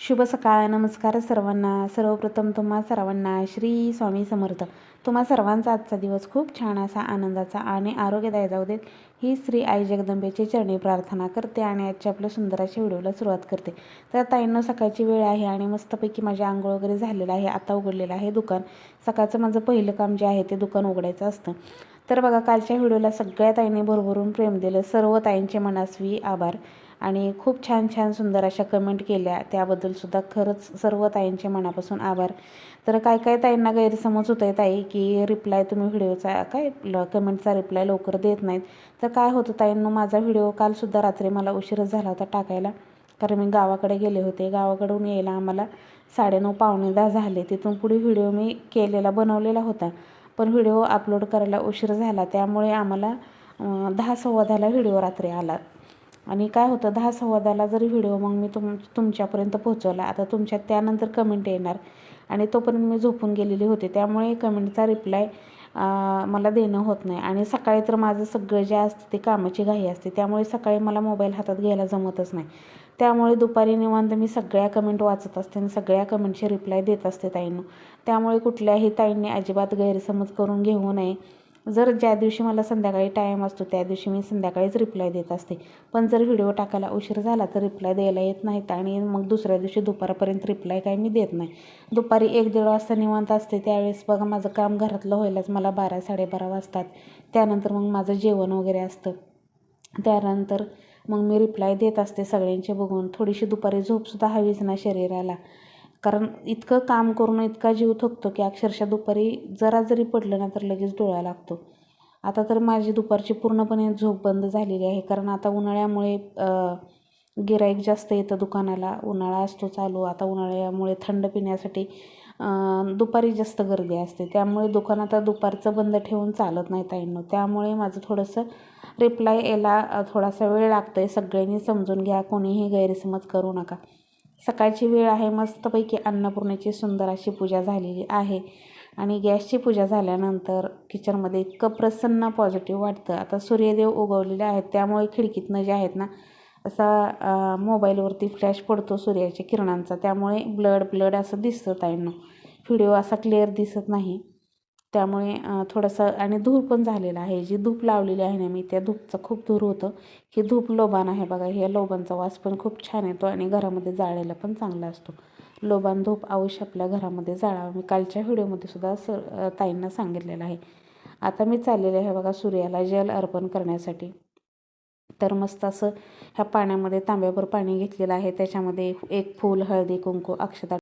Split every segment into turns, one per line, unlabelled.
शुभ सकाळ नमस्कार सर्वांना. सर्वप्रथम तुम्हा सर्वांना श्री स्वामी समर्थ. तुम्हा सर्वांचा आजचा दिवस खूप छान असा आनंदाचा आणि आरोग्यदायी जाऊ देत. ही श्री आई जगदंबेची चरणी प्रार्थना करते आणि आजच्या आपल्या सुंदर अशा व्हिडिओला सुरुवात करते. तर ताईंनो सकाळची वेळ आहे आणि मस्तपैकी माझी आंघोळ वगैरे झालेलं आहे. आता उघडलेलं आहे दुकान. सकाळचं माझं पहिलं काम जे आहे ते दुकान उघडायचं असतं. तर बघा कालच्या व्हिडिओला सगळ्या ताईंनी भरभरून प्रेम दिलं. सर्व ताईंचे मनास्वी आभार. आणि खूप छान छान सुंदर अशा कमेंट केल्या. त्याबद्दलसुद्धा खरंच सर्व ताईंचे मनापासून आभार. तर काय काय ताईंना गैरसमज होत आहे ताई की रिप्लाय तुम्ही व्हिडिओचा काय कमेंटचा रिप्लाय लवकर देत नाहीत. तर काय होतं ताईंनो माझा व्हिडिओ कालसुद्धा रात्री मला उशीरच झाला होता टाकायला. कारण मी गावाकडे गेले होते. गावाकडून यायला आम्हाला साडेनऊ पावणे दहा झाले. तिथून पुढे व्हिडिओ मी केलेला बनवलेला होता. पण व्हिडिओ अपलोड करायला उशीर झाला. त्यामुळे आम्हाला दहा सव्वा दहाला व्हिडिओ रात्री आला. आणि काय होतं दहा संवादाला जरी व्हिडिओ मग मी तुम तुमच्यापर्यंत पोहोचवला आता तुमच्यात त्यानंतर कमेंट येणार. आणि तोपर्यंत मी झोपून गेलेली होते त्यामुळे कमेंटचा रिप्लाय मला देणं होत नाही. आणि सकाळी तर माझं सगळं जे असतं ते कामाची घाई असते त्यामुळे सकाळी मला मोबाईल हातात घ्यायला जमतच नाही. त्यामुळे दुपारी निवांत मी सगळ्या कमेंट वाचत असते आणि सगळ्या कमेंटचे रिप्लाय देत असते ताईंनो. त्यामुळे कुठल्याही ताईंनी अजिबात गैरसमज करून घेऊ नये. जर ज्या दिवशी मला संध्याकाळी टाईम असतो त्या दिवशी मी संध्याकाळीच रिप्लाय देत असते. पण जर व्हिडिओ टाकायला उशीर झाला तर रिप्लाय द्यायला येत नाहीत आणि मग दुसऱ्या दिवशी दुपारपर्यंत रिप्लाय काही मी देत नाही. दुपारी एक दीड वाजता निवांत असते त्यावेळेस बघा माझं काम घरातलं व्हायलाच मला बारा साडेबारा वाजतात. त्यानंतर मग माझं जेवण वगैरे असतं. त्यानंतर मग मी रिप्लाय देत असते सगळ्यांचे बघून. थोडीशी दुपारी झोपसुद्धा हवीच ना शरीराला. कारण इतकं काम करून इतका जीव थकतो की अक्षरशः दुपारी जरा जरी पडलं ना तर लगेच डोळा लागतो. आता तर माझी दुपारची पूर्णपणे झोप बंद झालेली आहे. कारण आता उन्हाळ्यामुळे गिराईक जास्त येतं दुकानाला. उन्हाळा असतो चालू. आता उन्हाळ्यामुळे थंड पिण्यासाठी दुपारी जास्त गर्दी असते. त्यामुळे दुकान आता दुपारचं बंद ठेवून चालत नाही ताईंनो. त्यामुळे माझं थोडंसं रिप्लाय यायला थोडासा वेळ लागतो आहे सगळ्यांनी समजून घ्या. कोणीही गैरसमज करू नका. सकाळची वेळ आहे. मस्तपैकी अन्नपूर्णेची सुंदर अशी पूजा झालेली आहे. आणि गॅसची पूजा झाल्यानंतर किचनमध्ये इतकं प्रसन्न पॉझिटिव्ह वाटतं. आता सूर्यदेव उगवलेले आहेत. त्यामुळे खिडकीतनं जे आहेत ना असा मोबाईलवरती फ्लॅश पडतो सूर्याच्या किरणांचा. त्यामुळे ब्लड ब्लड असं दिसतं ताईंना. व्हिडिओ असा क्लिअर दिसत नाही. त्यामुळे थोडंसं आणि धूर पण झालेला आहे. जी धूप लावलेली आहे ना मी त्या धूपचं खूप धूर होतं. हे धूप लोबान आहे बघा ह्या लोबांचा वास पण खूप छान येतो आणि घरामध्ये जाळायला पण चांगला असतो. लोबान धूप अवश्य आपल्या घरामध्ये जाळावं. मी कालच्या व्हिडिओमध्ये सुद्धा सर ताईंना सांगितलेलं आहे. आता मी चाललेले आहे बघा सूर्याला जल अर्पण करण्यासाठी. तर मस्त असं ह्या पाण्यामध्ये तांब्याभर पाणी घेतलेलं आहे. त्याच्यामध्ये एक फूल हळदी कुंकू अक्षता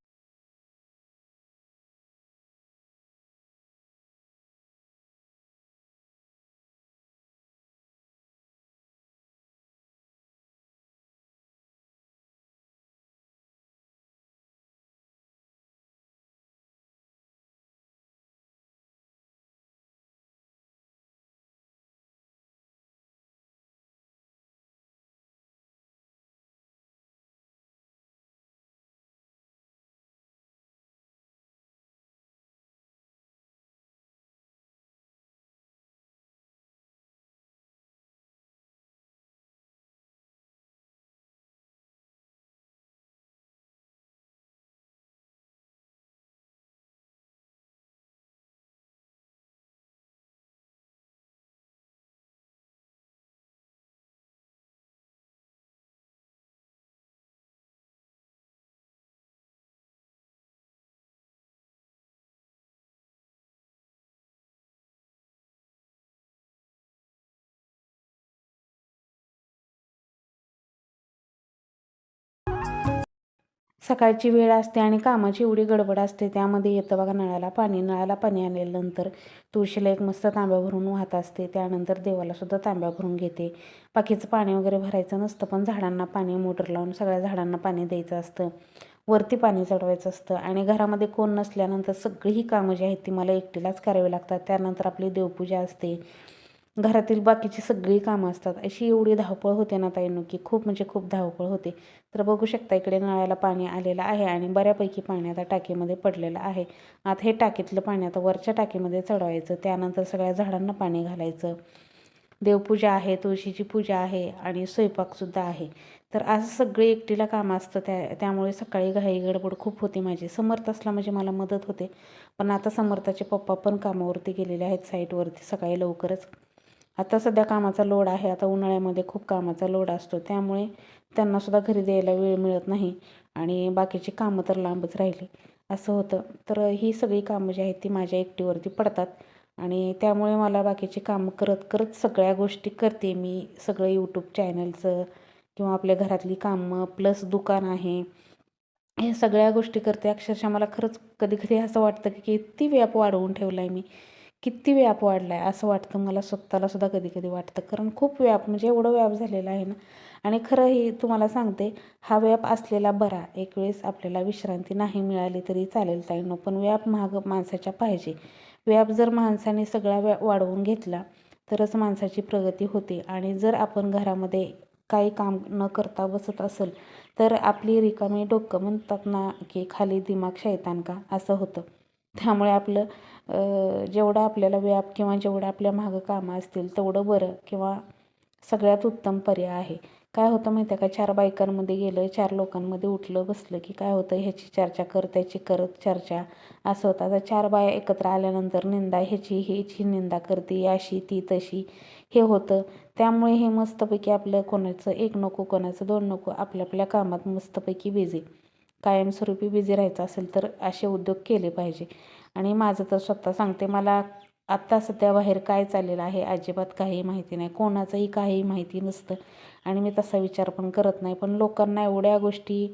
सकाळची वेळ असते आणि कामाची एवढी गडबड असते त्यामध्ये येतं बघा नळाला पाणी नळाला पाणी आल्यानंतर तुळशीला एक मस्त तांब्या भरून वाहत असते त्यानंतर देवालासुद्धा तांब्या भरून घेते. बाकीचं पाणी वगैरे भरायचं नसतं पण झाडांना पाणी मोटर लावून सगळ्या झाडांना पाणी द्यायचं असतं. वरती पाणी चढवायचं असतं आणि घरामध्ये कोण नसल्यानंतर सगळी ही कामं जी आहेत ती मला एकटीलाच करावी लागतात. त्यानंतर आपली देवपूजा असते. घरातील बाकीची सगळी कामं असतात. अशी एवढी धावपळ होते ना ताईंनो की खूप म्हणजे खूप धावपळ होते. तर बघू शकता इकडे नळाला पाणी आलेलं आहे आणि बऱ्यापैकी पाणी आता टाकीमध्ये पडलेलं आहे. आता हे टाकीतलं पाणी आता वरच्या टाकीमध्ये चढवायचं. त्यानंतर सगळ्या झाडांना पाणी घालायचं. देवपूजा आहे तुळशीची पूजा आहे आणि स्वयंपाकसुद्धा आहे. तर आज सगळी एकटीला कामं असतं. त्या त्यामुळे सकाळी घाई गडबड खूप होती माझी. समर्थ असला म्हणजे मला मदत होते. पण आता समर्थाचे पप्पा पण कामावरती गेलेले आहेत साईटवरती सकाळी लवकरच. आता सध्या कामाचा लोड आहे. आता उन्हाळ्यामध्ये खूप कामाचा लोड असतो. त्यामुळे त्यांनासुद्धा घरी द्यायला वेळ मिळत नाही आणि बाकीची कामं तर लांबच राहिली. असं होतं. तर ही सगळी कामं जी आहेत ती माझ्या एकटीवरती पडतात आणि त्यामुळे मला बाकीची कामं करत करत सगळ्या गोष्टी करते मी. सगळं यूट्यूब चॅनलचं किंवा आपल्या घरातली कामं प्लस दुकान आहे. हे सगळ्या गोष्टी करते. अक्षरशः मला खरंच कधी कधी असं वाटतं की किती व्याप वाढवून ठेवला आहे मी. किती व्याप वाढला आहे असं वाटतं मला स्वतःला सुद्धा कधी कधी वाटतं. कारण खूप व्याप म्हणजे एवढं व्याप झालेलं आहे ना. आणि खरंही तुम्हाला सांगते हा व्याप असलेला बरा एक वेळेस आपल्याला विश्रांती नाही मिळाली तरी चालेल ताईनो. पण व्याप महाग माणसाच्या पाहिजे. व्याप जर माणसाने सगळा व्या वाढवून घेतला तरच माणसाची प्रगती होते. आणि जर आपण घरामध्ये काही काम न करता बसत असेल तर आपली रिकामी डोकं म्हणतात ना की खाली दिमाग शैतान का? असं होतं. त्यामुळे आपलं जेवढं आपल्याला व्याप किंवा जेवढं आपल्या मागं कामं असतील तेवढं बरं किंवा सगळ्यात उत्तम पर्याय आहे. काय होतं माहिती आहे का? चार बायकांमध्ये गेलं चार लोकांमध्ये उठलं बसलं की काय होतं? ह्याची चर्चा कर त्याची करत चर्चा. असं होतं. आता चार बाया एकत्र आल्यानंतर निंदा ह्याची ह्याची निंदा करते अशी ती तशी. हे होतं. त्यामुळे हे मस्तपैकी आपलं कोणाचं एक नको कोणाचं दोन नको आपल्या आपल्या कामात मस्तपैकी बिझी कायमस्वरूपी बिझी राहायचं असेल तर असे उद्योग केले पाहिजे. आणि माझं तर स्वतः सांगते मला आत्ता सध्या बाहेर काय चाललेलं आहे अजिबात काही माहिती नाही. कोणाचंही काही माहिती नसतं. आणि मी तसा विचार पण करत नाही. पण लोकांना एवढ्या गोष्टी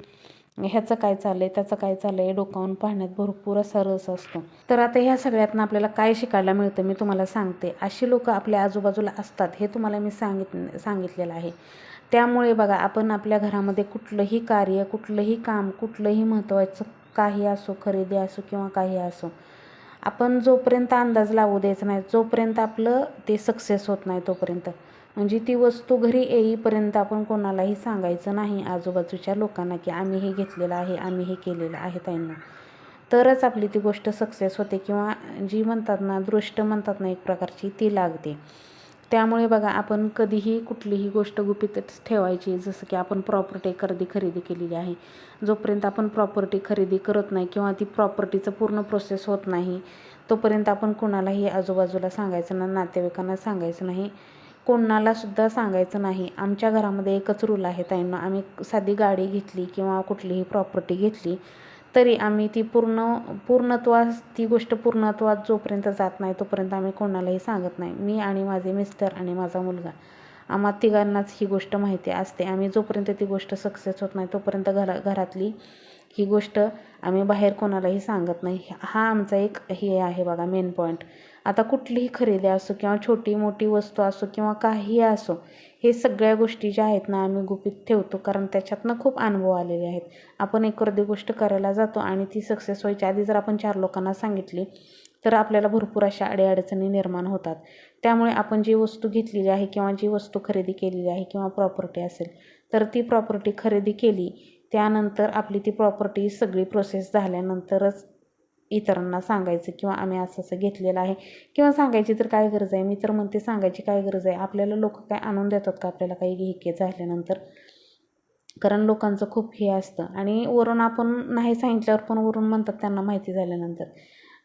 ह्याचं काय चाललं आहे त्याचं काय चाललं आहे डोकावून पाहण्यात भरपूर असा रस असतो. तर आता ह्या सगळ्यातनं आपल्याला काय शिकायला मिळतं मी तुम्हाला सांगते. अशी लोकं आपल्या आजूबाजूला असतात हे तुम्हाला मी सांगित सांगितलेलं आहे. त्यामुळे बघा आपण आपल्या घरामध्ये कुठलंही कार्य कुठलंही काम कुठलंही महत्त्वाचं काही असो खरेदी असो किंवा काही असो आपण जोपर्यंत अंदाज लावू द्यायचा नाही जोपर्यंत आपलं ते सक्सेस होत नाही तोपर्यंत. म्हणजे ती वस्तू घरी येईपर्यंत आपण कोणालाही सांगायचं नाही आजूबाजूच्या लोकांना की आम्ही हे घेतलेलं आहे आम्ही हे केलेलं आहे त्यांना तरच आपली ती गोष्ट सक्सेस होते किंवा जी म्हणतात ना दृष्ट म्हणतात ना एक प्रकारची ती लागते. त्यामुळे बघा आपण कधीही कुठलीही गोष्ट गुपितच ठेवायची. जसं की आपण प्रॉपर्टी खरेदी खरेदी केलेली आहे. जोपर्यंत आपण प्रॉपर्टी खरेदी करत नाही किंवा ती प्रॉपर्टीचं पूर्ण प्रोसेस होत नाही तोपर्यंत आपण कोणालाही आजूबाजूला सांगायचं ना नातेवाईकांना सांगायचं नाही. कोणालासुद्धा सांगायचं नाही. आमच्या घरामध्ये एकच रूल आहे ताईंना आम्ही साधी गाडी घेतली किंवा कुठलीही प्रॉपर्टी घेतली तरी आम्ही ती पूर्ण पूर्णत्वास ती गोष्ट पूर्णत्वात जोपर्यंत जात नाही तोपर्यंत आम्ही कोणालाही सांगत नाही. मी आणि माझे मिस्टर आणि माझा मुलगा. आम्हा तिघांनाच ही गोष्ट माहिती असते. आम्ही जोपर्यंत ती गोष्ट सक्सेस होत नाही तोपर्यंत घरा घरातली ही गोष्ट आम्ही बाहेर कोणालाही सांगत नाही. हा आमचा एक हे आहे बघा मेन पॉईंट आता कुठलीही खरेदी असो किंवा छोटी मोठी वस्तू असो किंवा काहीही असो हे सगळ्या गोष्टी ज्या आहेत ना आम्ही गुपित ठेवतो. कारण त्याच्यातनं खूप अनुभव आलेले आहेत. आपण एखादी गोष्ट करायला जातो आणि ती सक्सेस व्हायच्या आधी जर आपण चार लोकांना सांगितली तर आपल्याला भरपूर अशा अडीअडचणी निर्माण होतात. त्यामुळे आपण जी वस्तू घेतलेली आहे किंवा जी वस्तू खरेदी केलेली आहे किंवा प्रॉपर्टी असेल तर ती प्रॉपर्टी खरेदी केली. त्यानंतर आपली ती प्रॉपर्टी सगळी प्रोसेस झाल्यानंतरच इतरांना सांगायचं किंवा आम्ही असं असं घेतलेलं आहे किंवा सांगायची तर काय गरज आहे? मी तर म्हणते सांगायची काय गरज आहे? आपल्याला लोक काय आणून देतात का? आपल्याला काही घे झाल्यानंतर. कारण लोकांचं खूप हे असतं. आणि वरून आपण नाही सांगितल्यावर पण वरून म्हणतात त्यांना माहिती झाल्यानंतर.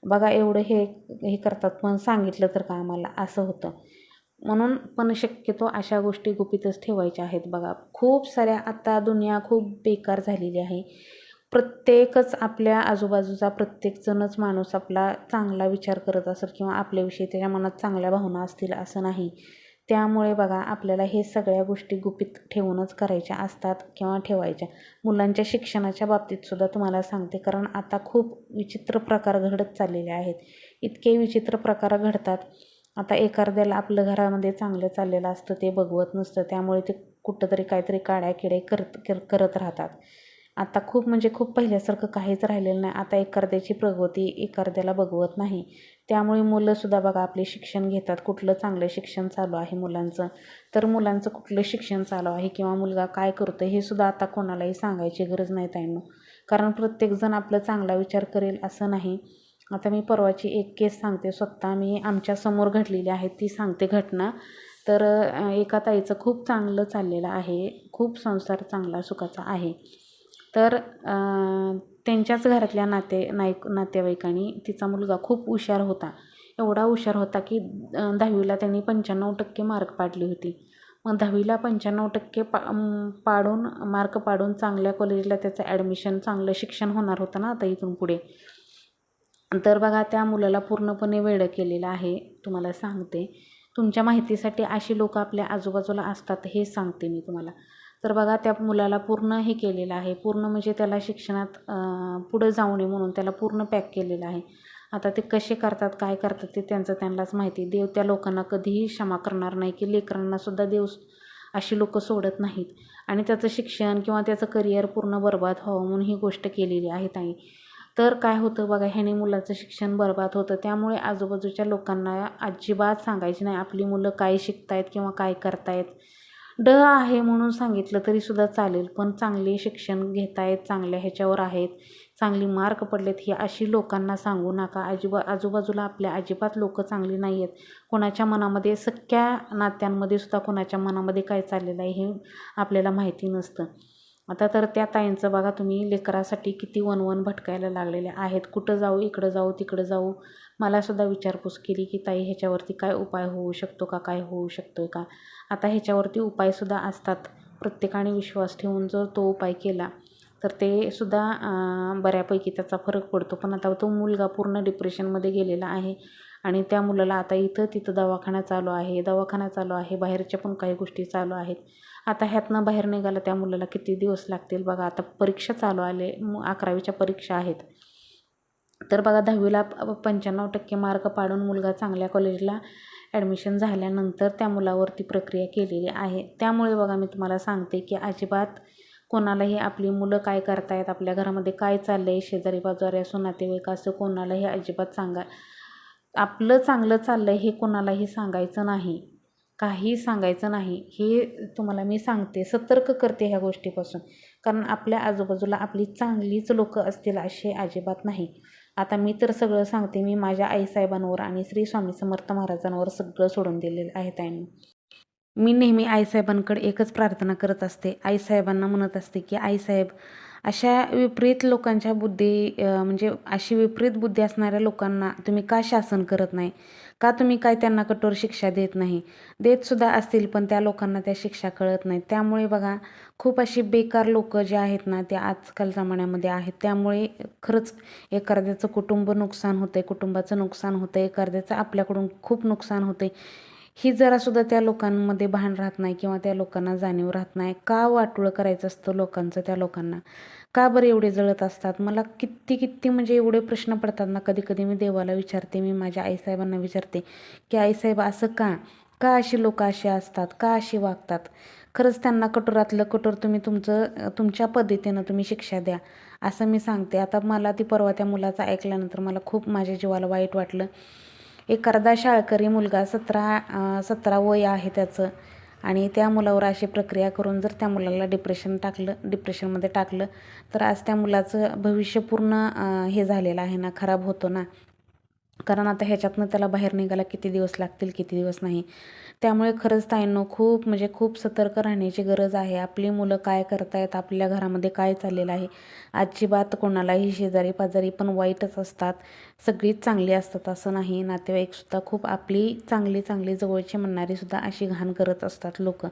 बघा एवढं हे हे करतात पण सांगितलं तर का आम्हाला? असं होतं. म्हणून पण शक्यतो अशा गोष्टी गुपितच ठेवायच्या आहेत. बघा खूप साऱ्या आत्ता दुनिया खूप बेकार झालेली आहे. प्रत्येकच आपल्या आजूबाजूचा प्रत्येकजणच माणूस आपला चांगला विचार करत असेल किंवा आपल्याविषयी त्याच्या मनात चांगल्या भावना असतील असं नाही. त्यामुळे बघा आपल्याला हे सगळ्या गोष्टी गुपित ठेवूनच करायच्या असतात किंवा ठेवायच्या. मुलांच्या शिक्षणाच्या बाबतीतसुद्धा तुम्हाला सांगते कारण आता खूप विचित्र प्रकार घडत चाललेले आहेत. इतके विचित्र प्रकार घडतात. आता एखाद्याला आपलं घरामध्ये चांगलं चाललेलं असतं ते बघवत नसतं. त्यामुळे ते कुठंतरी काहीतरी काड्या किडे करत करत राहतात. आता खूप म्हणजे खूप पहिल्यासारखं काहीच राहिलेलं नाही. आता एखाद्याची प्रगती एखाद्याला बघवत नाही. त्यामुळे मुलंसुद्धा बघा आपले शिक्षण घेतात. कुठलं चांगलं शिक्षण चालू आहे मुलांचं? तर मुलांचं कुठलं शिक्षण चालू आहे किंवा मुलगा काय करतो हे सुद्धा आता कोणालाही सांगायची गरज नाही त्यांना कारण प्रत्येकजण आपलं चांगला विचार करेल असं नाही. आता मी परवाची एक केस सांगते. स्वतः मी आमच्यासमोर घडलेली आहे. ती सांगते घटना. तर एका ताईचं खूप चांगलं चाललेलं आहे. खूप संसार चांगला सुखाचा आहे. तर त्यांच्याच घरातल्या नाते नाईक नातेवाईकांनी तिचा मुलगा खूप हुशार होता. एवढा हुशार होता की दहावीला त्यांनी पंच्याण्णव टक्के मार्क पाडली होती. मग दहावीला पंच्याण्णव टक्के पा पाडून मार्क पाडून चांगल्या कॉलेजला त्याचं ॲडमिशन चांगलं शिक्षण होणार होतं ना आता इथून पुढे. तर बघा त्या मुलाला पूर्णपणे वेडं केलेलं आहे. तुम्हाला सांगते. तुमच्या माहितीसाठी अशी लोकं आपल्या आजूबाजूला असतात हे सांगते मी तुम्हाला. तर बघा त्या मुलाला पूर्ण हे केलेलं आहे. पूर्ण म्हणजे त्याला शिक्षणात पुढं जाऊ नये म्हणून त्याला पूर्ण पॅक केलेलं आहे. आता ते कसे करतात काय करतात ते त्यांचं त्यांनाच माहिती. देव त्या लोकांना कधीही क्षमा करणार नाही की लेकरांनासुद्धा देव अशी लोक सोडत नाहीत. आणि त्याचं शिक्षण किंवा त्याचं करिअर पूर्ण बर्बाद व्हावं म्हणून ही गोष्ट केलेली आहे ताई. तर काय होतं बघा ह्याने मुलाचं शिक्षण बर्बाद होतं. त्यामुळे आजूबाजूच्या लोकांना अजिबात सांगायची नाही आपली मुलं काय शिकतायत किंवा काय करतायत. ड आहे म्हणून सांगितलं तरीसुद्धा चालेल पण चांगले शिक्षण घेतायत चांगल्या ह्याच्यावर आहेत चांगली मार्क पडलेत ही अशी लोकांना सांगू नका. अजिबा आजूबाजूला आपल्या अजिबात लोक चांगली नाही आहेत कोणाच्या मनामध्ये सख्या नात्यांमध्ये सुद्धा कोणाच्या मनामध्ये काय चाललेलं आहे हे आपल्याला माहिती नसतं. आता तर त्या ताईंचं बघा तुम्ही लेकरासाठी किती वनवन भटकायला लागलेले आहेत. कुठं जाऊ इकडं जाऊ तिकडं जाऊ. मलासुद्धा विचारपूस केली की ताई ह्याच्यावरती काय उपाय होऊ शकतो का? काय होऊ शकतो का? आता ह्याच्यावरती उपायसुद्धा असतात. प्रत्येकाने विश्वास ठेवून जर तो उपाय केला तर ते सुद्धा बऱ्यापैकी त्याचा फरक पडतो. पण आता तो मुलगा पूर्ण डिप्रेशनमध्ये गेलेला आहे आणि त्या मुलाला आता इथं तिथं दवाखाना चालू आहे दवाखाना चालू आहे बाहेरच्या पण काही गोष्टी चालू आहेत. आता ह्यातनं बाहेर निघालं त्या मुलाला किती दिवस लागतील बघा. आता परीक्षा चालू आले अकरावीच्या परीक्षा आहेत. तर बघा दहावीला पंच्याण्णव टक्के मार्क पाडून मुलगा चांगल्या कॉलेजला ॲडमिशन झाल्यानंतर त्या मुलावरती प्रक्रिया केलेली आहे. त्यामुळे बघा मी तुम्हाला सांगते की अजिबात कोणालाही आपली मुलं काय करतायत आपल्या घरामध्ये काय चाललं आहे शेजारी बाजारी असो नातेवाईक असं कोणालाही अजिबात सांगा. आपलं चांगलं चाललं आहे हे कोणालाही सांगायचं नाही. काही सांगायचं नाही. हे तुम्हाला मी सांगते. सतर्क करते ह्या गोष्टीपासून. कारण आपल्या आजूबाजूला आपली चांगलीच लोकं असतील असे अजिबात नाही. आता मी तर सगळं सांगते मी माझ्या आईसाहेबांवर आणि श्री स्वामी समर्थ महाराजांवर सगळं सोडून दिलेलं आहे त्यांनी मी नेहमी आईसाहेबांकडे एकच प्रार्थना करत असते. आईसाहेबांना म्हणत असते की आईसाहेब अशा विपरीत लोकांच्या बुद्धी म्हणजे अशी विपरीत बुद्धी असणाऱ्या लोकांना तुम्ही का शासन करत नाही? का तुम्ही काय त्यांना कठोर शिक्षा देत नाही? देतसुद्धा असतील पण त्या लोकांना त्या शिक्षा कळत नाही. त्यामुळे बघा खूप अशी बेकार लोक जे आहेत ना ते आजकाल जमान्यामध्ये आहेत. त्यामुळे खरंच एखाद्याचं कुटुंब नुकसान होतं आहे कुटुंबाचं नुकसान होतं आहे एखाद्याचं आपल्याकडून खूप नुकसान होतं आहे ही जरासुद्धा त्या लोकांमध्ये भान राहत नाही किंवा त्या लोकांना जाणीव राहत नाही. का वाटोळं करायचं असतं लोकांचं त्या लोकांना? का बरं एवढे जळत असतात? मला किती किती म्हणजे एवढे प्रश्न पडतात ना कधी कधी मी देवाला विचारते मी माझ्या आईसाहेबांना विचारते की आईसाहेब असं का? का अशी लोक अशी असतात? का अशी वागतात? खरंच त्यांना कठोरातलं कठोर तुम्ही तुमचं तुमच्या पद्धतीनं तुम्ही शिक्षा द्या असं मी सांगते. आता मला ती परवा त्या मुलाचं ऐकल्यानंतर मला खूप माझ्या जीवाला वाईट वाटलं. एक अर्धा शाळकरी मुलगा सतरा सतरा वय आहे त्याचं. आणि त्या मुलावर अशी प्रक्रिया करून जर त्या मुलाला डिप्रेशन टाकलं डिप्रेशनमध्ये टाकलं तर आज त्या मुलाचं भविष्य पूर्ण हे झालेलं आहे ना खराब होतो ना कारण आता ह्याच्यातनं त्याला बाहेर निघायला किती दिवस लागतील किती दिवस नाही. त्यामुळे खरंच ताईंनो खूप म्हणजे खूप सतर्क राहण्याची गरज आहे. आपली मुलं काय करतायत आपल्या घरामध्ये काय चाललेलं आहे अजिबात कोणालाही शेजारी पाजारी पण वाईटच असतात. सगळीच चांगली असतात असं नाही. नातेवाईकसुद्धा खूप आपली चांगली चांगली जवळची म्हणणारीसुद्धा अशी घाण करत असतात लोक.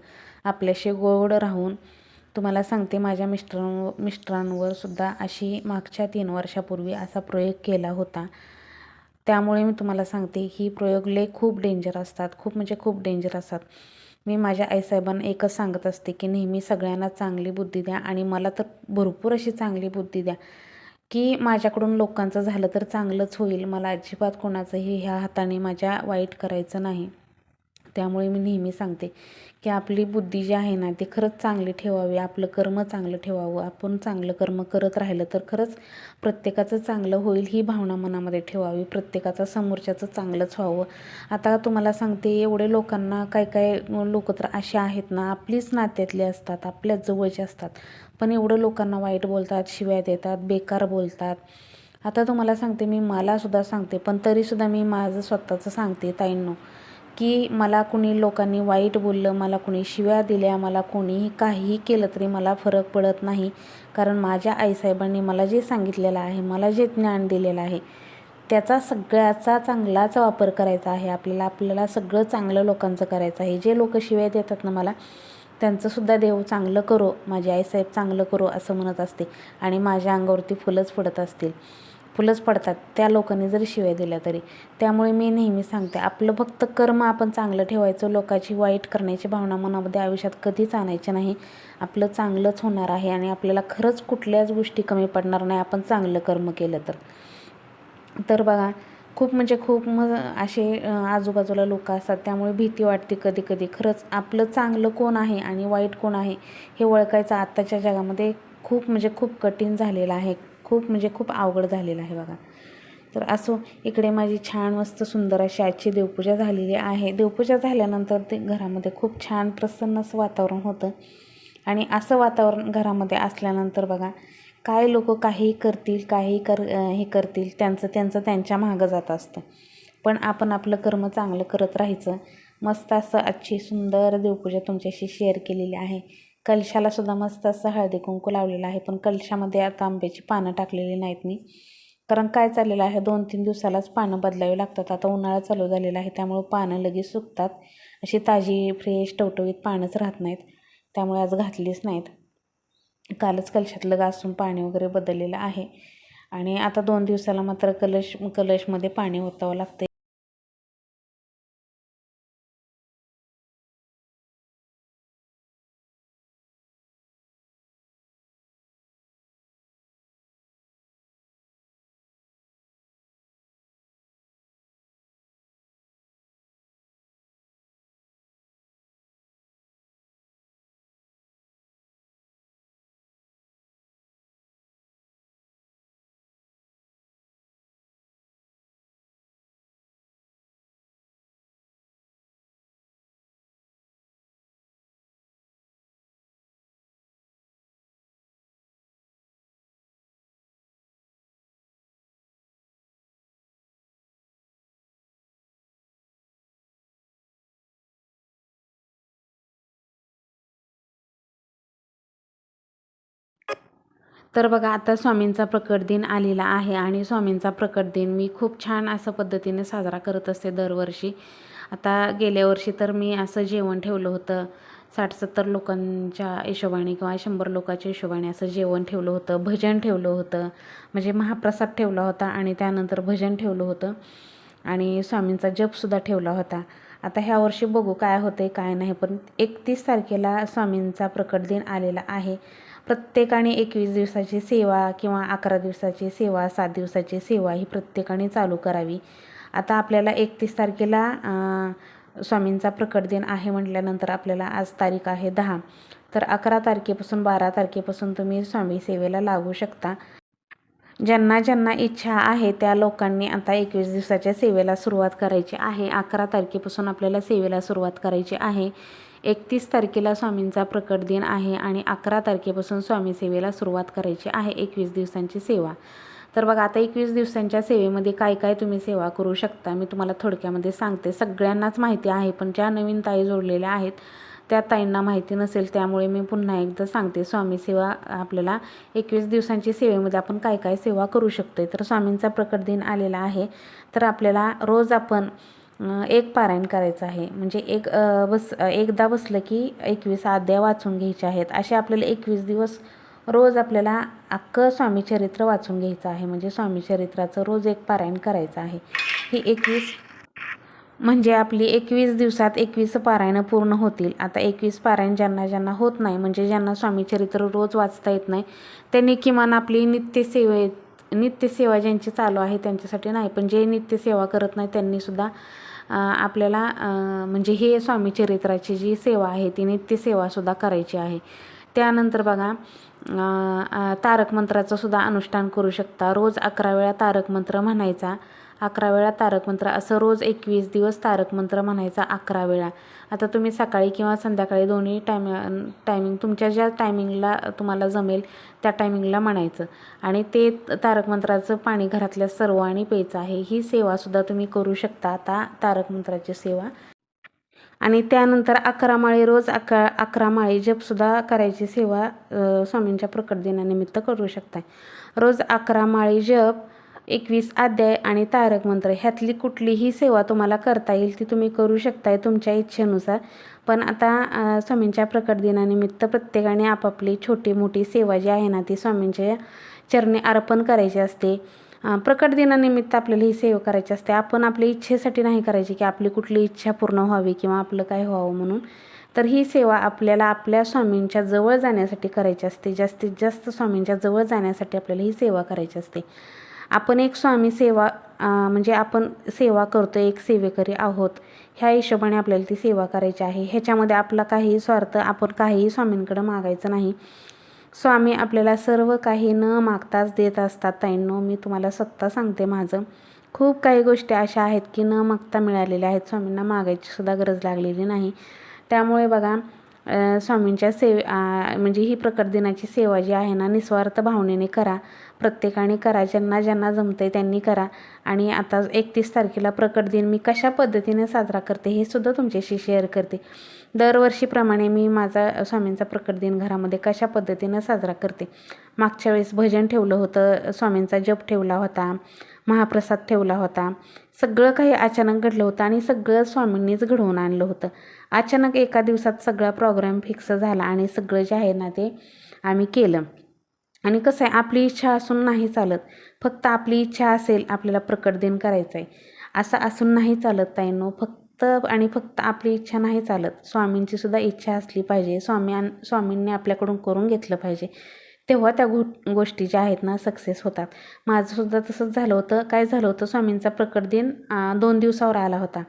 आपल्याशी गोड राहून. तुम्हाला सांगते माझ्या मिस्टर मिस्टरांवर सुद्धा अशी मागच्या तीन वर्षापूर्वी असा प्रयोग केला होता. त्यामुळे मी तुम्हाला सांगते ही प्रयोग लय खूप डेंजर असतात. खूप म्हणजे खूप डेंजर असतात. मी माझ्या आईसाहेबांना एकच सांगत असते की नेहमी सगळ्यांना चांगली बुद्धी द्या आणि मला तर भरपूर अशी चांगली बुद्धी द्या. की माझ्याकडून लोकांचं झालं तर चांगलंच होईल. मला अजिबात कोणाचंही ह्या हाताने माझ्या वाईट करायचं नाही. त्यामुळे मी नेहमी सांगते की आपली बुद्धी जी आहे ना ती खरंच चांगली ठेवावी. आपलं कर्म चांगलं ठेवावं. आपण चांगलं कर्म करत राहिलं तर खरंच प्रत्येकाचं चांगलं होईल ही भावना मनामध्ये ठेवावी. प्रत्येकाचं समोरच्याचं चांगलंच व्हावं. आता तुम्हाला सांगते एवढे लोकांना काय काय लोक तर असे आहेत ना आपलीच नात्यातले असतात आपल्याच जवळचे असतात. पण एवढं लोकांना वाईट बोलतात शिव्या देतात बेकार बोलतात. आता तुम्हाला सांगते मी मलासुद्धा सांगते पण तरीसुद्धा मी माझं स्वतःचं सांगते ताईंनो. की मला कुणी लोकांनी वाईट बोललं मला कुणी शिव्या दिल्या मला कोणीही काहीही केलं तरी मला फरक पडत नाही. कारण माझ्या आईसाहेबांनी मला जे सांगितलेलं आहे मला जे ज्ञान दिलेलं आहे त्याचा सगळ्याचा चांगलाच वापर करायचा आहे. आपल्याला आपल्याला सगळं चांगलं लोकांचं करायचं आहे. जे लोक शिव्या देतात ना मला त्यांचंसुद्धा देव चांगलं करो माझे आईसाहेब चांगलं करो असं म्हणत असते आणि माझ्या अंगावरती फुलंच पडत असतील. फुलंच पडतात. त्या लोकांनी जरी शिवाय दिल्या तरी. त्यामुळे मी नेहमी सांगते आपलं फक्त कर्म आपण चांगलं ठेवायचं लोकांची वाईट करण्याची भावना मनामध्ये आयुष्यात कधीच आणायची नाही. आपलं चांगलंच होणार आहे आणि आपल्याला खरंच कुठल्याच गोष्टी कमी पडणार नाही आपण चांगलं कर्म केलं तर. तर बघा खूप म्हणजे खूप मग असे आजूबाजूला लोक असतात. त्यामुळे भीती वाटते कधी कधी. खरंच आपलं चांगलं कोण आहे आणि वाईट कोण आहे हे ओळखायचं आत्ताच्या जगामध्ये खूप म्हणजे खूप कठीण झालेलं आहे. खूप म्हणजे खूप अवघड झालेलं आहे बघा. तर असो इकडे माझी छान मस्त सुंदर अशी आजची देवपूजा झालेली आहे. देवपूजा झाल्यानंतर ते घरामध्ये खूप छान प्रसन्न असं वातावरण होतं. आणि असं वातावरण घरामध्ये असल्यानंतर बघा काय लोक काही करतील काही कर हे करतील त्यांचं त्यांचं त्यांच्या मागं जात असतं. पण आपण आपलं कर्म चांगलं करत राहायचं. मस्त असं आजची सुंदर देवपूजा तुमच्याशी शेअर केलेली आहे. कलशाला सुद्धा मस्त असं हळदी कुंकू लावलेलं आहे. पण कलशामध्ये आता आंब्याची पानं टाकलेली नाहीत मी. कारण काय चाललेलं आहे? दोन तीन दिवसालाच पानं बदलावी लागतात. आता उन्हाळा चालू झालेला आहे. त्यामुळं पानं लगेच सुकतात. अशी ताजी फ्रेश टवटवीत पानंच राहत नाहीत. त्यामुळे आज घातलीच नाहीत. कालच कलशातलं घासून पाणी वगैरे बदललेलं आहे. आणि आता दोन दिवसाला मात्र कलश कलशमध्ये पाणी ओतावं लागतं तर बघा आता स्वामींचा प्रकट दिन आलेला आहे आणि स्वामींचा प्रकट दिन मी खूप छान असं पद्धतीने साजरा करत असते दरवर्षी. आता गेल्या वर्षी तर मी असं जेवण ठेवलं होतं. साठ सत्तर लोकांच्या हिशोबाने किंवा शंभर लोकांच्या हिशोबाने असं जेवण ठेवलं होतं भजन ठेवलं होतं. म्हणजे महाप्रसाद ठेवला होता आणि त्यानंतर भजन ठेवलं होतं. आणि स्वामींचा जपसुद्धा ठेवला होता. आता ह्या वर्षी बघू काय होते काय नाही पण एकतीस तारखेला स्वामींचा प्रकट दिन आलेला आहे. प्रत्येकाने एकवीस दिवसाची सेवा किंवा अकरा दिवसाची सेवा सात दिवसाची सेवा ही प्रत्येकाने चालू करावी. आता आपल्याला एकतीस तारखेला स्वामींचा प्रकट दिन आहे म्हटल्यानंतर आपल्याला आज तारीख आहे दहा. तर अकरा तारखेपासून बारा तारखेपासून तुम्ही स्वामी सेवेला लागू शकता. ज्यांना ज्यांना इच्छा आहे त्या लोकांनी आता एकवीस दिवसाच्या सेवेला सुरुवात करायची आहे. अकरा तारखेपासून आपल्याला सेवेला सुरुवात करायची आहे. एकतीस तारखेला स्वामींचा प्रकट दिन आहे आणि अकरा तारखेपासून स्वामी सेवेला सुरुवात करायची आहे एकवीस दिवसांची सेवा. तर बघा आता एकवीस दिवसांच्या सेवेमध्ये काय काय तुम्ही सेवा करू शकता? मी तुम्हाला थोडक्यामध्ये सांगते. सगळ्यांनाच माहिती आहे पण ज्या नवीन ताई जोडलेल्या आहेत त्या ताईंना माहिती नसेल त्यामुळे मी पुन्हा एकदा सांगते. स्वामी सेवा आपल्याला एकवीस दिवसांची सेवेमध्ये आपण काय काय सेवा करू शकतो तर स्वामींचा प्रकट दिन आलेला आहे. तर आपल्याला रोज आपण एक पारायण करायचं आहे. म्हणजे एक बस एकदा बसलं की एकवीस आद्या वाचून घ्यायचे आहेत. असे आपल्याला एकवीस दिवस रोज आपल्याला अख्खं स्वामीचरित्र वाचून घ्यायचं आहे. म्हणजे स्वामीचरित्राचं रोज एक पारायण करायचं आहे. ही एकवीस म्हणजे आपली एकवीस दिवसात एकवीस पारायणं पूर्ण होतील. आता एकवीस पारायण ज्यांना ज्यांना होत नाही म्हणजे ज्यांना स्वामीचरित्र रोज वाचता येत नाही त्यांनी किमान आपली नित्यसेवे नित्यसेवा ज्यांची चालू आहे त्यांच्यासाठी नाही. पण जे नित्यसेवा करत नाही त्यांनीसुद्धा आपल्याला म्हणजे हे स्वामी चरित्राची जी सेवा आहे ती नित्यसेवासुद्धा करायची आहे. त्यानंतर बघा तारक मंत्राचं सुद्धा अनुष्ठान करू शकता. रोज अकरा वेळा तारक मंत्र म्हणायचा. अकरा वेळा तारक मंत्र असं रोज एकवीस दिवस तारक मंत्र म्हणायचा अकरा वेळा. आता तुम्ही सकाळी किंवा संध्याकाळी दोन्ही टायम टायमिंग तुमच्या ज्या टायमिंगला तुम्हाला जमेल त्या टायमिंगला म्हणायचं. आणि ते तारक मंत्राचं पाणी घरातल्या सर्वांनी प्यायचं आहे. ही सेवासुद्धा तुम्ही करू शकता आता तारक मंत्राची सेवा. आणि त्यानंतर अकरा माळी रोज अकरा अकरा माळी जपसुद्धा करायची सेवा स्वामींच्या प्रकट दिनानिमित्त करू शकताय. रोज अकरा माळी जप एकवीस अध्याय आणि तारक मंत्र ह्यातली कुठलीही सेवा तुम्हाला करता येईल ती तुम्ही करू शकताय तुमच्या इच्छेनुसार. पण आता स्वामींच्या प्रकट दिनानिमित्त प्रत्येकाने आपापली छोटी मोठी सेवा जी आहे ना ती स्वामींच्या चरणी अर्पण करायची असते. प्रकट दिनानिमित्त आपल्याला ही सेवा करायची असते. आपण आपल्या इच्छेसाठी नाही करायची की आपली कुठली इच्छा पूर्ण व्हावी किंवा आपलं काय व्हावं म्हणून. तर ही सेवा आपल्याला आपल्या स्वामींच्या जवळ जाण्यासाठी करायची असते. जास्तीत जास्त स्वामींच्या जवळ जाण्यासाठी आपल्याला ही सेवा करायची असते. आपण एक स्वामी सेवा म्हणजे आपण सेवा करतो एक सेवेकरी आहोत ह्या हिशोबाने आपल्याला ती सेवा करायची आहे. ह्याच्यामध्ये आपला काही स्वार्थ आपण काहीही स्वामींकडं मागायचं नाही. स्वामी आपल्याला सर्व काही न मागताच देत असतात. ताईंनो मी तुम्हाला स्वतः सांगते माझं. खूप काही गोष्टी अशा आहेत की न मागता मिळालेल्या आहेत. स्वामींना मागायची सुद्धा गरज लागलेली नाही. त्यामुळे बघा स्वामींच्या सेवे म्हणजे ही प्रकट दिनाची सेवा जी आहे ना निस्वार्थ भावनेने करा. प्रत्येकाने करा ज्यांना ज्यांना जमतं आहे त्यांनी करा. आणि आता एकतीस तारखेला प्रकट दिन मी कशा पद्धतीने साजरा करते हे सुद्धा तुमच्याशी शेअर करते. दरवर्षीप्रमाणे मी माझा स्वामींचा प्रकट दिन घरामध्ये कशा पद्धतीनं साजरा करते. मागच्या वेळेस भजन ठेवलं होतं स्वामींचा जप ठेवला होता महाप्रसाद ठेवला होता. सगळं काही अचानक घडलं होतं आणि सगळं स्वामींनीच घडवून आणलं होतं. अचानक एका दिवसात सगळा प्रोग्राम फिक्स झाला आणि सगळं जे आहे ना ते आम्ही केलं. आणि कसं आहे आपली इच्छा असून नाही चालत. फक्त आपली इच्छा असेल आपल्याला प्रकट दिन करायचं आहे असं असून नाही चालत ताईंनो फक्त आणि फक्त आपली इच्छा नाही चालत. स्वामींची सुद्धा इच्छा असली पाहिजे. स्वामी स्वामींनी आपल्याकडून करून घेतलं पाहिजे. तेव्हा त्या गो गोष्टी ज्या आहेत ना सक्सेस होतात. माझंसुद्धा तसंच झालं होतं. काय झालं होतं? स्वामींचा प्रकट दिन दोन दिवसावर आला होता.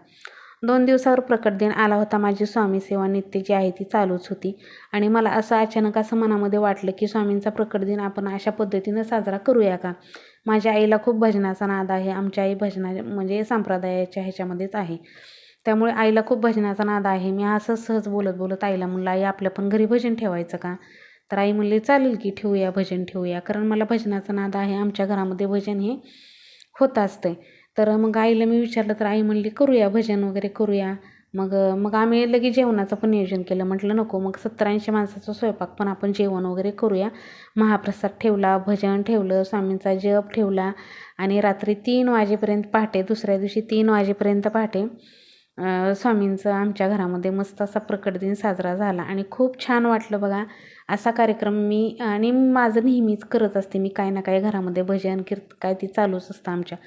दोन दिवसावर प्रकट दिन आला होता माझी स्वामी सेवा नित्य जी आहे ती चालूच होती. आणि मला असं अचानक असं मनामध्ये वाटलं की स्वामींचा प्रकट दिन आपण अशा पद्धतीनं साजरा करूया का? माझ्या आईला खूप भजनाचा नाद आहे. आमच्या आई भजना म्हणजे संप्रदायाच्या ह्याच्यामध्येच आहे. त्यामुळे आईला खूप भजनाचा नाद आहे. मी असं सहज बोलत बोलत आईला म्हणलं आई आपल्या पण घरी भजन ठेवायचं का? तर आई म्हणली चालेल की ठेवूया भजन ठेवूया. कारण मला भजनाचा नाद आहे. आमच्या घरामध्ये भजन हे होत असतंय. तर मग आईला मी विचारलं तर आई म्हणली करूया भजन वगैरे करूया. मग मग आम्ही लगेच जेवणाचं पण नियोजन केलं. म्हटलं नको मग सत्तर ऐंशी माणसाचा स्वयंपाक पण आपण जेवण वगैरे करूया. महाप्रसाद ठेवला भजन ठेवलं स्वामींचा जप ठेवला आणि रात्री तीन वाजेपर्यंत पहाटे दुसऱ्या दिवशी तीन वाजेपर्यंत पहाटे स्वामींचं आमच्या घरामध्ये मस्त असा प्रकट दिन साजरा झाला आणि खूप छान वाटलं बघा. असा कार्यक्रम मी आणि माझं नेहमीच करत असते मी काय ना काय घरामध्ये भजन कीर्त काय ते चालूच असतं आमच्या.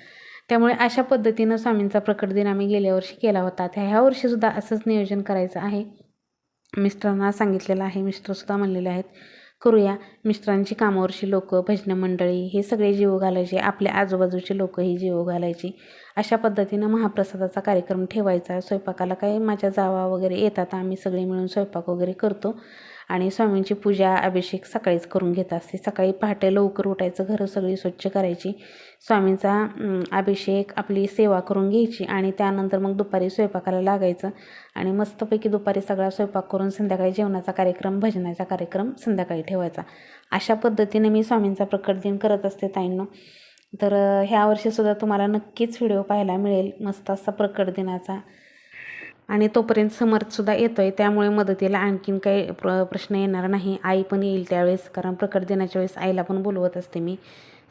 त्यामुळे अशा पद्धतीनं स्वामींचा प्रकट दिन आम्ही गेल्या वर्षी केला होता. त्या ह्या वर्षीसुद्धा असंच नियोजन करायचं आहे. मिस्टरांना सांगितलेलं आहे. मिस्टरसुद्धा म्हणलेले आहेत करूया. मिस्टरांची कामावरची लोक भजन मंडळी हे सगळे जीव घालायचे. आपल्या आजूबाजूचे लोक ही जीव घालायची. अशा पद्धतीनं महाप्रसादाचा कार्यक्रम ठेवायचा. स्वयंपाकाला काही माझ्या जावा वगैरे येतात आम्ही सगळे मिळून स्वयंपाक वगैरे करतो. आणि स्वामींची पूजा अभिषेक सकाळीच करून घेत असते. सकाळी पहाटे लवकर उठायचं घरं सगळी स्वच्छ करायची. स्वामींचा अभिषेक आपली सेवा करून घ्यायची आणि त्यानंतर मग दुपारी स्वयंपाकाला लागायचं. आणि मस्तपैकी दुपारी सगळा स्वयंपाक करून संध्याकाळी जेवणाचा कार्यक्रम भजनाचा कार्यक्रम संध्याकाळी ठेवायचा. अशा पद्धतीने मी स्वामींचा प्रकट दिन करत असते ताईंनो. तर ह्या वर्षीसुद्धा तुम्हाला नक्कीच व्हिडिओ पाहायला मिळेल. मस्त असा प्रकट दिनाचा. आणि तोपर्यंत समर्थसुद्धा येतो आहे त्यामुळे मदतीला आणखीन काही प्र प्रश्न येणार नाही. आई पण येईल त्यावेळेस कारण प्रकट दिनाच्या वेळेस आईला पण बोलवत असते मी.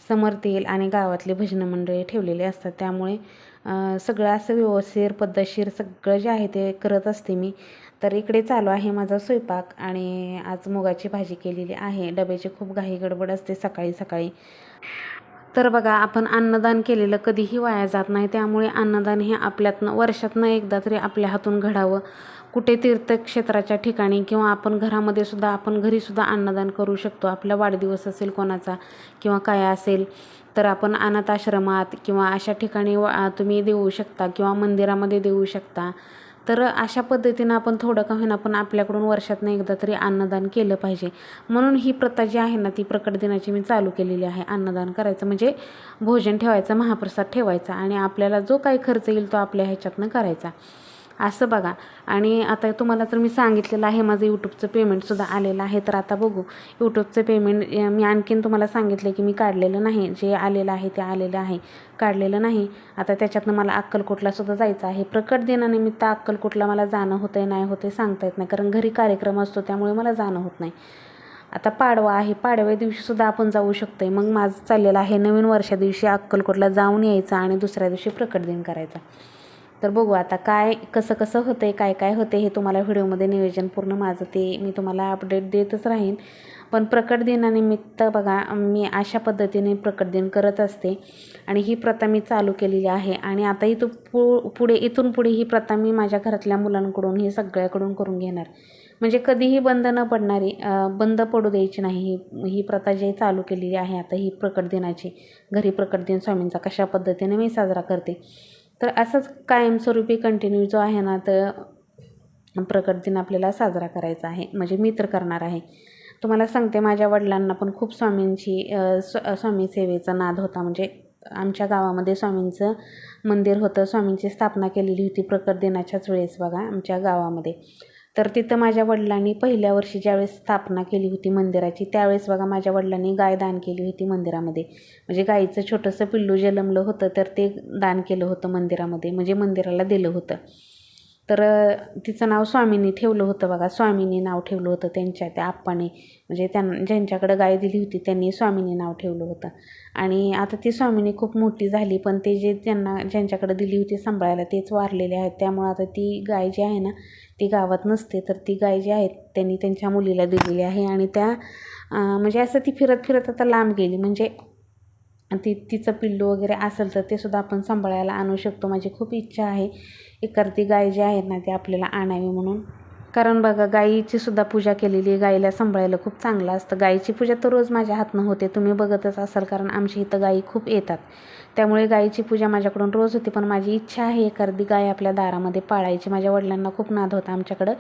समर्थ येईल आणि गावातले भजन मंडळी ठेवलेले असतात. त्यामुळे सगळं असं व्यवस्थित पद्धतशीर सगळं जे आहे ते करत असते मी. तर इकडे चालू आहे माझा स्वयंपाक आणि आज मुगाची भाजी केलेली आहे. डब्याची खूप घाई गडबड असते सकाळी सकाळी. तर बघा आपण अन्नदान केलेलं कधीही वाया जात नाही. त्यामुळे अन्नदान हे आपल्यातनं वर्षातनं एकदा तरी आपल्या हातून घडावं. कुठे तीर्थक्षेत्राच्या ठिकाणी किंवा आपण घरामध्ये सुद्धा आपण घरीसुद्धा अन्नदान करू शकतो. आपला वाढदिवस असेल कोणाचा किंवा काय असेल तर आपण अनाथ आश्रमात किंवा अशा ठिकाणी वा तुम्ही देऊ शकता किंवा मंदिरामध्ये देऊ शकता. तर अशा पद्धतीनं आपण थोडं का होईना पण आपल्याकडून वर्षातनं एकदा तरी अन्नदान केलं पाहिजे. म्हणून ही प्रथा जी आहे ना ती प्रकट दिनाची मी चालू केलेली आहे. अन्नदान करायचं म्हणजे भोजन ठेवायचं महाप्रसाद ठेवायचा आणि आपल्याला जो काही खर्च येईल तो आपल्या ह्याच्यातनं करायचा. असं बघा. आणि आता तुम्हाला तर मी सांगितलेलं आहे माझं यूट्यूबचं पेमेंटसुद्धा आलेलं आहे. तर आता बघू यूट्यूबचं पेमेंट मी आणखीन तुम्हाला सांगितलं की मी काढलेलं नाही. जे आलेलं आहे ते आलेलं आहे. काढलेलं नाही. आता त्याच्यातनं मला अक्कलकोटलासुद्धा जायचं आहे. प्रकट दिनानिमित्त अक्कलकोटला मला जाणं होतं नाही होते सांगता येत नाही. कारण घरी कार्यक्रम असतो त्यामुळे मला जाणं होत नाही. आता पाडवा आहे. पाडव्या दिवशीसुद्धा आपण जाऊ शकतो आहे मग माझं चाललेलं आहे नवीन वर्षा दिवशी अक्कलकोटला जाऊन यायचं आणि दुसऱ्या दिवशी प्रकट दिन करायचा. तर बघू आता काय कसं कसं होतं आहे काय काय होते हे तुम्हाला व्हिडिओमध्ये नियोजन पूर्ण माझं ते मी तुम्हाला अपडेट देतच राहीन. पण प्रकट दिनानिमित्त बघा मी अशा पद्धतीने प्रकट दिन करत असते. आणि ही प्रथा मी चालू केलेली आहे. आणि आता इथून पु पुढे इथून पुढे ही प्रथा मी माझ्या घरातल्या मुलांकडून ही सगळ्याकडून करून घेणार. म्हणजे कधीही बंद न पडणारी बंद पडू द्यायची नाही ही ही प्रथा जी चालू केलेली आहे आता ही प्रकट दिनाची. घरी प्रकट दिन स्वामींचा कशा पद्धतीने मी साजरा करते. तर असंच कायमस्वरूपी कंटिन्यू जो आहे ना तर प्रकट दिन आपल्याला साजरा करायचा आहे. म्हणजे मी तर करणार आहे. तुम्हाला सांगते माझ्या वडिलांना पण खूप स्वामींची स्व स्वामी सेवेचा नाद होता. म्हणजे आमच्या गावामध्ये स्वामींचं मंदिर होतं. स्वामींची स्थापना केलेली होती प्रकट दिनाच्याच वेळेस बघा आमच्या गावामध्ये. तर तिथं माझ्या वडिलांनी पहिल्या वर्षी ज्यावेळेस स्थापना केली होती मंदिराची त्यावेळेस बघा माझ्या वडिलांनी गाय दान केली होती मंदिरामध्ये. म्हणजे गाईचं छोटंसं पिल्लू जन्मलं होतं तर ते दान केलं होतं मंदिरामध्ये म्हणजे मंदिराला दिलं होतं. तर तिचं नाव स्वामींनी ठेवलं होतं बघा. स्वामींनी नाव ठेवलं होतं त्यांच्या त्या आप्पाने. म्हणजे त्यां ज्यांच्याकडं गाय दिली होती त्यांनी स्वामींनी नाव ठेवलं होतं. आणि आता ती स्वामिनी खूप मोठी झाली पण ते जे त्यांना ज्यांच्याकडे दिली होती सांभाळायला तेच वारलेले आहेत. त्यामुळं आता ती गाय जी आहे ना ती गावात नसते. तर ती गाय जी आहे त्यांनी त्यांच्या मुलीला दिलेली आहे. आणि त्या म्हणजे असं ती फिरत फिरत आता लांब गेली. म्हणजे ती तिचं पिल्लू वगैरे असेल तर ते सुद्धा आपण सांभाळायला आणू शकतो. माझी खूप इच्छा आहे एखादी गाय जी आहेत ना ती आपल्याला आणावी म्हणून. कारण बघा गाईची सुद्धा पूजा केलेली गाईला सांभाळायला खूप चांगलं असतं. गाईची पूजा तर रोज माझ्या हातनं होते. तुम्ही बघतच असाल कारण आमच्या इथं गाई खूप येतात. त्यामुळे गाईची पूजा माझ्याकडून रोज होती. पण माझी इच्छा आहे एखादी गाय आपल्या दारामध्ये पाळायची. माझ्या वडिलांना खूप नाद होता. आमच्याकडं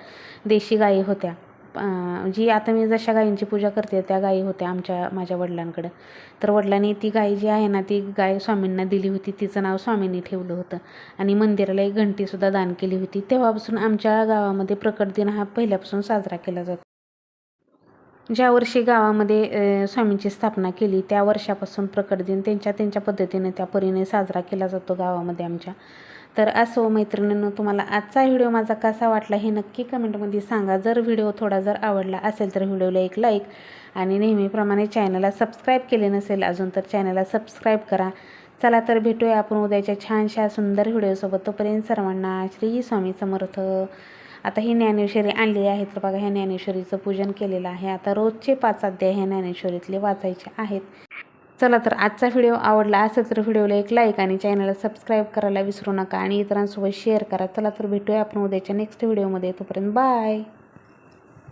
देशी गायी होत्या. जी आता मी जशा गायींची पूजा करते त्या गायी होत्या आमच्या माझ्या वडिलांकडं. तर वडिलांनी ती गाय जी आहे ना ती गाय स्वामींना दिली होती. तिचं नाव स्वामींनी ठेवलं होतं. आणि मंदिराला एक घंटीसुद्धा दान केली होती. तेव्हापासून आमच्या गावामध्ये प्रकट दिन हा पहिल्यापासून साजरा केला जातो. ज्या वर्षी गावामध्ये स्वामींची स्थापना केली त्या वर्षापासून प्रकट दिन त्यांच्या त्यांच्या पद्धतीने त्या परीने साजरा केला जातो गावामध्ये आमच्या. तर असो मैत्रिणींनो तुम्हाला आजचा व्हिडिओ माझा कसा वाटला हे नक्की कमेंटमध्ये सांगा. जर व्हिडिओ थोडा जर आवडला असेल तर व्हिडिओला एक लाईक आणि नेहमीप्रमाणे चॅनलला सबस्क्राईब केले नसेल अजून तर चॅनलला सबस्क्राईब करा. चला तर भेटूया आपण उद्याच्या छानशा सुंदर व्हिडिओसोबत तोपर्यंत सर्वांना श्री स्वामी समर्थ. आता ही ज्ञानेश्वरी आणली आहे तर बघा ह्या ज्ञानेश्वरीचं पूजन केलेलं आहे. आता रोजचे पाच अध्याय ह्या ज्ञानेश्वरीतले वाचायचे आहेत. चला तर आजचा व्हिडिओ आवडला असेल तर व्हिडिओला एक लाईक आणि चॅनलला सबस्क्राईब करायला विसरू नका आणि इतरांसोबत शेअर करा. चला तर भेटूया आपण उद्याच्या नेक्स्ट व्हिडिओमध्ये तोपर्यंत बाय